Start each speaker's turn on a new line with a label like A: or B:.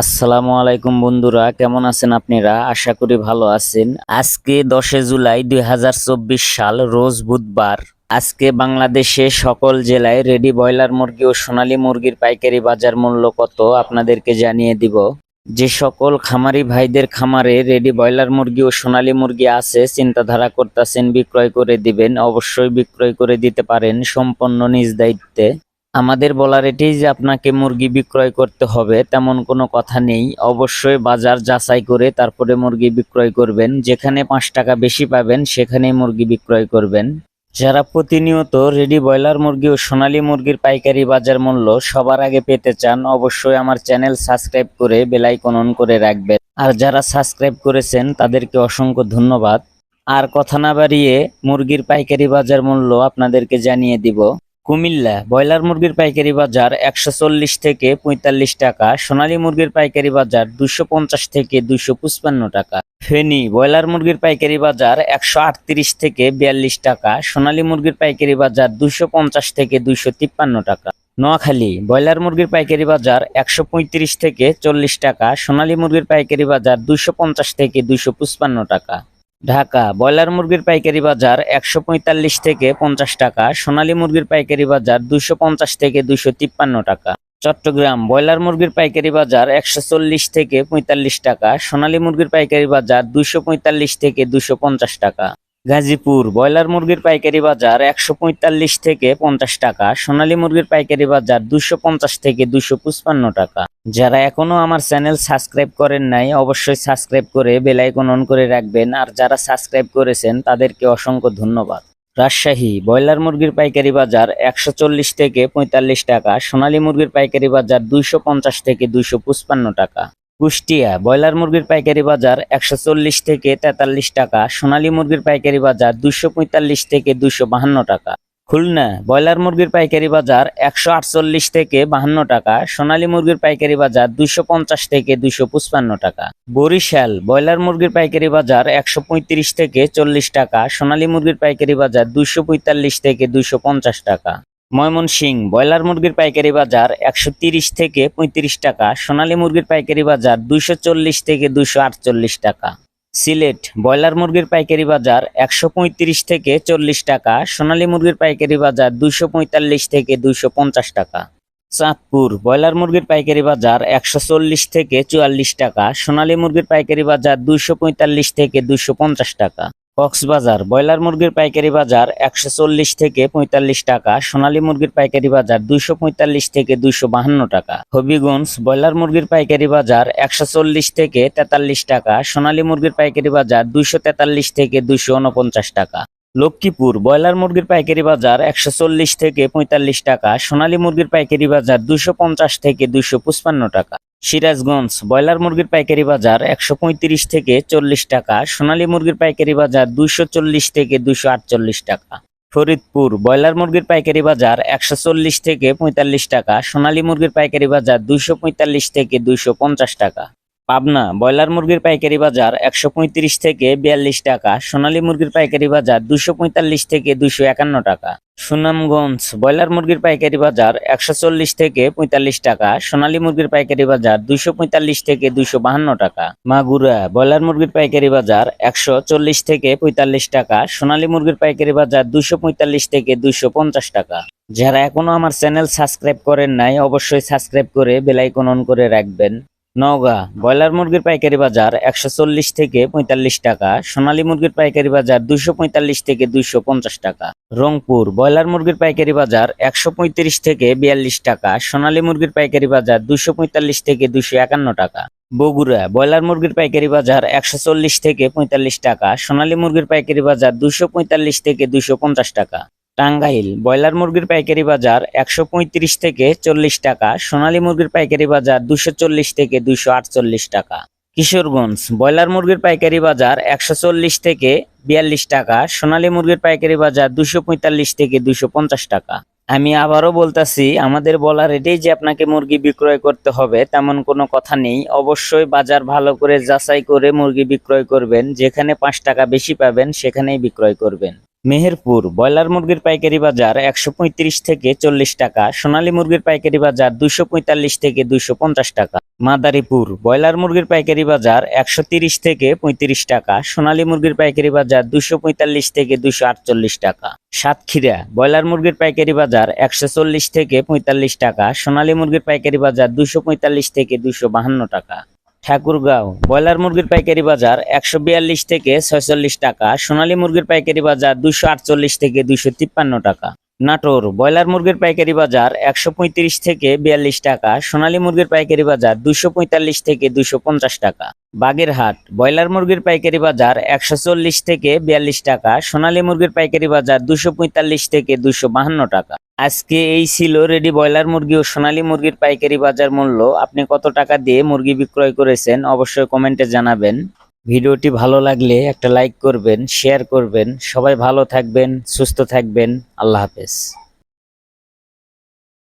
A: আসসালামু আলাইকুম বন্ধুরা, কেমন আছেন আপনারা? আশা করি ভালো আছেন। আজকে দশে জুলাই দুই হাজার চব্বিশ সাল, রোজ বুধবার। আজকে বাংলাদেশে সকল জেলায় রেডি ব্রয়লার মুরগি ও সোনালী মুরগির পাইকারি বাজার মূল্য কত আপনাদেরকে জানিয়ে দিব। যে সকল খামারি ভাইদের খামারে রেডি ব্রয়লার মুরগি ও সোনালী মুরগি আছে, চিন্তাধারা করতেছেন, বিক্রয় করে দিবেন, অবশ্যই বিক্রয় করে দিতে পারেন সম্পন্ন নিজ দায়িত্বে। আমাদের বলার এটাই যে আপনাকে মুরগি বিক্রয় করতে হবে, তেমন কোনো কথা নেই। অবশ্যই বাজার যাচাই করে তারপরে মুরগি বিক্রয় করবেন। যেখানে পাঁচ টাকা বেশি পাবেন, সেখানেই মুরগি বিক্রয় করবেন। যারা প্রতিনিয়ত রেডি ব্রয়লার মুরগি ও সোনালী মুরগির পাইকারি বাজার মূল্য সবার আগে পেতে চান, অবশ্যই আমার চ্যানেল সাবস্ক্রাইব করে বেলাইকন অন করে রাখবেন। আর যারা সাবস্ক্রাইব করেছেন, তাদেরকে অসংখ্য ধন্যবাদ। আর কথা না বাড়িয়ে মুরগির পাইকারি বাজার মূল্য আপনাদেরকে জানিয়ে দিব। কুমিল্লা ব্রয়লার মুরগির পাইকারি বাজার একশো চল্লিশ থেকে পঁয়তাল্লিশ টাকা, সোনালী মুরগির পাইকারি বাজার দুশো পঞ্চাশ থেকে দুশো টাকা, ফেনী ব্রয়লার মুরগির পাইকারি বাজার একশো আটত্রিশ থেকে বিয়াল্লিশ টাকা, সোনালী মুরগির পাইকারি বাজার দুশো পঞ্চাশ থেকে দুশো তিপ্পান্ন টাকা, নোয়াখালী ব্রয়লার মুরগির পাইকারি বাজার একশো পঁয়ত্রিশ থেকে চল্লিশ টাকা, সোনালী মুরগির পাইকারি বাজার দুশো পঞ্চাশ থেকে দুশো পঁচপান্ন টাকা। ঢাকা ব্রয়লার মুরগির পাইকারি বাজার একশো পঁয়তাল্লিশ থেকে পঞ্চাশ টাকা, সোনালী মুরগির পাইকারি বাজার দুশো পঞ্চাশ থেকে দুশো তিপ্পান্ন টাকা। চট্টগ্রাম ব্রয়লার মুরগির পাইকারি বাজার একশো চল্লিশ থেকে পঁয়তাল্লিশ টাকা, সোনালী মুরগির পাইকারি বাজার দুশো পঁয়তাল্লিশ থেকে দুশো পঞ্চাশ টাকা। গাজীপুর ব্রয়লার মুরগির পাইকারি বাজার একশো পঁয়তাল্লিশ থেকে পঞ্চাশ টাকা, সোনালী মুরগির পাইকারি বাজার দুশো পঞ্চাশ থেকে দুশো পঁচপান্ন টাকা। যারা এখনও আমার চ্যানেল সাবস্ক্রাইব করেন নাই, অবশ্যই সাবস্ক্রাইব করে বেল আইকন অন করে রাখবেন। আর যারা সাবস্ক্রাইব করেছেন, তাদেরকে অসংখ্য ধন্যবাদ। রাজশাহী, ব্রয়লার মুরগির পাইকারি বাজার একশো চল্লিশ থেকে পঁয়তাল্লিশ টাকা, সোনালী মুরগির পাইকারি বাজার দুইশো পঞ্চাশ থেকে দুইশো টাকা। কুষ্টিয়া, ব্রয়লার মুরগির পাইকারি বাজার একশো চল্লিশ থেকে তেতাল্লিশ টাকা, সোনালী মুরগির পাইকারি বাজার দুইশো পঁয়তাল্লিশ থেকে দুইশো টাকা। খুলনা ব্রয়লার মুরগির পাইকারি বাজার একশো আটচল্লিশ থেকে বাহান্ন টাকা, সোনালী মুরগির পাইকারি বাজার দুইশো পঞ্চাশ থেকে দুইশো টাকা। বরিশাল ব্রয়লার মুরগির পাইকারি বাজার একশো পঁয়ত্রিশ থেকে চল্লিশ টাকা, সোনালী মুরগির পাইকারি বাজার দুইশো পঁয়তাল্লিশ থেকে দুইশো পঞ্চাশ টাকা। ময়মনসিং ব্রয়লার মুরগির পাইকারি বাজার একশো তিরিশ থেকে পঁয়ত্রিশ টাকা, সোনালী মুরগির পাইকারি বাজার দুইশো চল্লিশ থেকে দুইশো আটচল্লিশ টাকা। সিলেট, ব্রয়লার মুরগির পাইকারি বাজার একশো পঁয়ত্রিশ থেকে চল্লিশ টাকা, সোনালী মুরগির পাইকারি বাজার দুইশো পঁয়তাল্লিশ থেকে দুইশো পঞ্চাশ টাকা। চাঁদপুর, ব্রয়লার মুরগির পাইকারি বাজার একশো চল্লিশ থেকে চুয়াল্লিশ টাকা, সোনালী মুরগির পাইকারি বাজার দুইশো পঁয়তাল্লিশ থেকে দুইশো পঞ্চাশ টাকা। কক্সবাজার ব্রয়লার মুরগির পাইকারি বাজার একশো চল্লিশ থেকে পঁয়তাল্লিশ টাকা, সোনালী মুরগির পাইকারি বাজার দুইশো পঁয়তাল্লিশ থেকে দুইশো বাহান্ন টাকা, হবিগঞ্জ ব্রয়লার মুরগির পাইকারি বাজার একশো চল্লিশ থেকে তেতাল্লিশ টাকা, সোনালী মুরগির পাইকারি বাজার দুইশো তেতাল্লিশ থেকে দুইশো উনপঞ্চাশ টাকা। লক্ষ্মীপুর ব্রয়লার মুরগির পাইকারি বাজার একশো চল্লিশ থেকে পঁয়তাল্লিশ টাকা, সোনালী মুরগির পাইকারি বাজার দুইশো পঞ্চাশ থেকে দুইশো টাকা। সিরাজগঞ্জ ব্রয়লার মুরগির পাইকারি বাজার একশো পঁয়ত্রিশ থেকে চল্লিশ টাকা, সোনালী মুরগির পাইকারি বাজার দুইশো চল্লিশ থেকে দুইশো আটচল্লিশ টাকা। ফরিদপুর ব্রয়লার মুরগির পাইকারি বাজার একশো চল্লিশ থেকে পঁয়তাল্লিশ টাকা, সোনালী মুরগির পাইকারি বাজার দুইশো পঁয়তাল্লিশ থেকে দুইশো পঞ্চাশ টাকা। পাবনা ব্রয়লার মুরগির পাইকারি বাজার একশো পঁয়ত্রিশ থেকে বিয়াল্লিশ টাকা, সোনালী মুরগির পাইকারি বাজার দুশো পঁয়তাল্লিশ থেকে দুশো একান্ন টাকা, সুনামগঞ্জ ব্রয়লার মুরগির পাইকারি বাজার একশো চল্লিশ থেকে পঁয়তাল্লিশ টাকা, সোনালী মুরগির পাইকারি বাজার দুশো পঁয়তাল্লিশ থেকে দুশো বাহান্ন টাকা, মাগুরা ব্রয়লার মুরগির পাইকারি বাজার একশো চল্লিশ থেকে পঁয়তাল্লিশ টাকা, সোনালী মুরগির পাইকারি বাজার দুশো পঁয়তাল্লিশ থেকে দুশো পঞ্চাশ টাকা। যারা এখনও আমার চ্যানেল সাবস্ক্রাইব করেন নাই, অবশ্যই সাবস্ক্রাইব করে বেলাইকন অন করে রাখবেন। নওগাঁ, ব্রয়লার মুরগির পাইকারি বাজার একশো চল্লিশ থেকে পঁয়তাল্লিশ টাকা, সোনালী মুরগির পাইকারি বাজার দুইশো পঁয়তাল্লিশ থেকে দুইশো পঞ্চাশ টাকা। রংপুর, ব্রয়লার মুরগির পাইকারি বাজার একশো পঁয়ত্রিশ থেকে বিয়াল্লিশ টাকা, সোনালী মুরগির পাইকারি বাজার দুইশো পঁয়তাল্লিশ থেকে দুইশো একান্ন টাকা। বগুড়া, ব্রয়লার মুরগির পাইকারি বাজার একশো চল্লিশ থেকে পঁয়তাল্লিশ টাকা, সোনালী মুরগির পাইকারি বাজার দুইশো পঁয়তাল্লিশ থেকে দুইশো পঞ্চাশ টাকা। টাঙ্গাইল, ব্রয়লার মুরগির পাইকারি বাজার একশো পঁয়ত্রিশ থেকে চল্লিশ টাকা, সোনালী মুরগির পাইকারি বাজার দুশো থেকে আটচল্লিশ টাকা। কিশোরগঞ্জ, ব্রয়লার মুরগির পাইকারি বাজার একশো চল্লিশ থেকে বিয়াল্লিশ টাকা, সোনালী মুরগির পাইকারি বাজার দুশো থেকে দুশো টাকা। আমি আবারও বলতাছি, আমাদের বলার এটাই যে আপনাকে মুরগি বিক্রয় করতে হবে, তেমন কোনো কথা নেই। অবশ্যই বাজার ভালো করে যাচাই করে মুরগি বিক্রয় করবেন, যেখানে পাঁচ টাকা বেশি পাবেন, সেখানেই বিক্রয় করবেন। মেহেরপুর ব্রয়লার মুরগির পাইকারি বাজার একশো পঁয়ত্রিশ থেকে চল্লিশ টাকা, সোনালী মুরগির পাইকারি বাজার দুইশো পঁয়তাল্লিশ থেকে দুইশো পঞ্চাশ টাকা। মাদারীপুর ব্রয়লার মুরগির পাইকারি বাজার একশো থেকে পঁয়ত্রিশ টাকা, সোনালী মুরগির পাইকারি বাজার দুইশো পঁয়তাল্লিশ থেকে দুইশো আটচল্লিশ টাকা। সাতক্ষীরা ব্রয়লার মুরগির পাইকারি বাজার একশো চল্লিশ থেকে পঁয়তাল্লিশ টাকা, সোনালী মুরগির পাইকারি বাজার দুইশো পঁয়তাল্লিশ থেকে দুইশো টাকা। ঠাকুরগাঁও, ব্রয়লার মুরগির পাইকারি বাজার একশো বিয়াল্লিশ থেকে ছয়চল্লিশ টাকা, সোনালী মুরগির পাইকারি বাজার দুশো আটচল্লিশ থেকে দুইশো তিপ্পান্ন টাকা। নাটোর ব্রয়লার মুরগির পাইকারি বাজার একশো পঁয়ত্রিশ থেকে বিয়াল্লিশ টাকা, সোনালী মুরগির পাইকারি বাজার দুশো পঁয়তাল্লিশ থেকে দুশো পঞ্চাশ টাকা। বাগেরহাট ব্রয়লার মুরগির পাইকারি বাজার একশো চল্লিশ থেকে বিয়াল্লিশ টাকা, সোনালী মুরগির পাইকারি বাজার দুশো পঁয়তাল্লিশ থেকে দুশো বাহান্ন টাকা। আজকে এই ছিল রেডি ব্রয়লার মুরগি ও সোনালী মুরগির পাইকারি বাজার মূল্য। আপনি কত টাকা দিয়ে মুরগি বিক্রয় করেছেন অবশ্যই কমেন্টে জানাবেন। ভিডিওটি ভালো লাগলে একটা লাইক করবেন শেয়ার করবেন। সবাই ভালো থাকবেন, সুস্থ থাকবেন। আল্লাহ হাফেজ।